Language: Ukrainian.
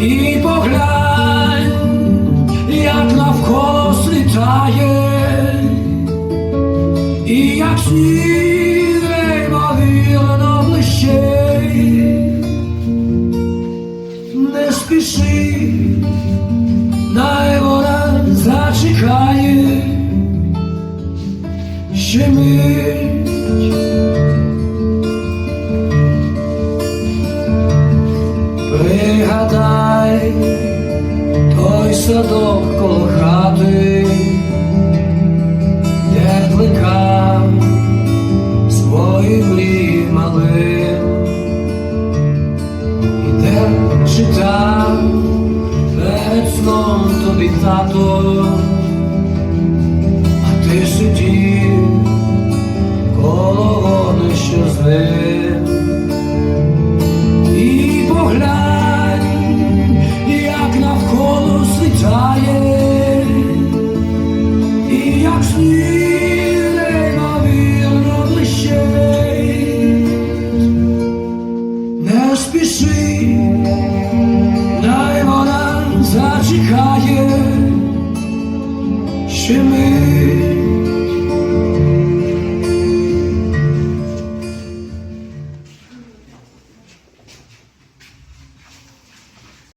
І поглянь, як навколо світає, і як сніг неймовірно блищить. Не спіши, най вона зачекає, ще мить. Садок коло хати, де кликав свої мрії малим, і де читав перед сном тобі тато, а ти сидів Не спіши, най вона зачекає, ще ми